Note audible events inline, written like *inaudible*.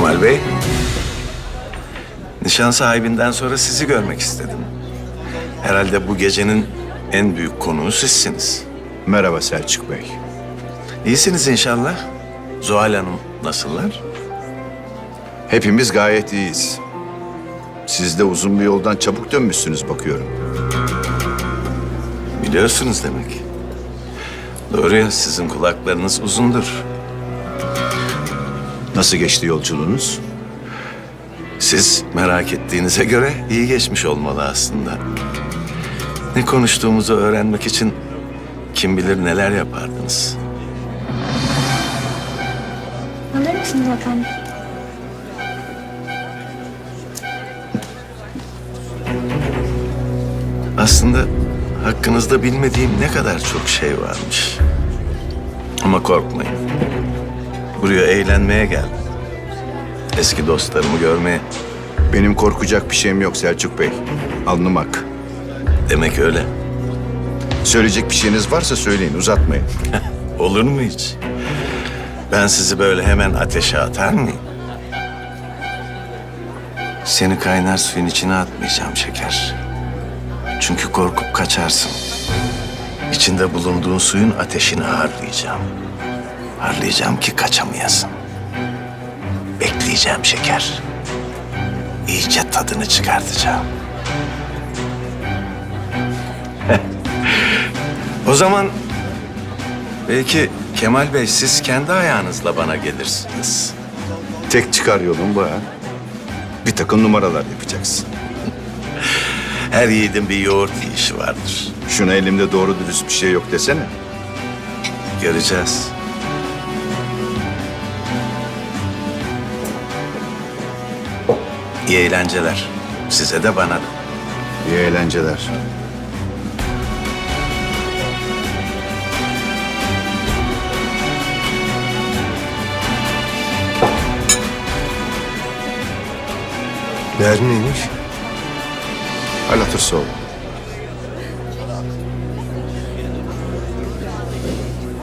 Kemal Bey. Nişan sahibinden sonra sizi görmek istedim. Herhalde bu gecenin en büyük konuğu sizsiniz. Merhaba Selçuk Bey. İyisiniz inşallah. Zuhal Hanım nasıllar? Hepimiz gayet iyiyiz. Siz de uzun bir yoldan çabuk dönmüşsünüz bakıyorum. Biliyorsunuz demek. Doğru ya sizin kulaklarınız uzundur. Nasıl geçti yolculuğunuz? Siz merak ettiğinize göre iyi geçmiş olmalı aslında. Ne konuştuğumuzu öğrenmek için kim bilir neler yapardınız. Alır mısınız efendim? Aslında hakkınızda bilmediğim ne kadar çok şey varmış. Ama korkmayın. Buraya eğlenmeye geldim. Eski dostlarımı görmeye. Benim korkacak bir şeyim yok Selçuk Bey. Alnım ak. Demek öyle. Söyleyecek bir şeyiniz varsa söyleyin, uzatmayın. *laughs* Olur mu hiç? Ben sizi böyle hemen ateşe atar mıyım? Seni kaynar suyun içine atmayacağım şeker. Çünkü korkup kaçarsın. İçinde bulunduğun suyun ateşini harlayacağım. Harlayacağım ki kaçamayasın. Bekleyeceğim şeker. İyice tadını çıkartacağım. *laughs* o zaman belki Kemal Bey siz kendi ayağınızla bana gelirsiniz. Tek çıkar yolun bu ha. Bir takım numaralar yapacaksın. *laughs* Her yiğidin bir yoğurt yiyişi vardır. Şuna elimde doğru dürüst bir şey yok desene. Göreceğiz. İyi eğlenceler. Size de bana da. İyi eğlenceler. Değer neymiş? Hal hatırsa.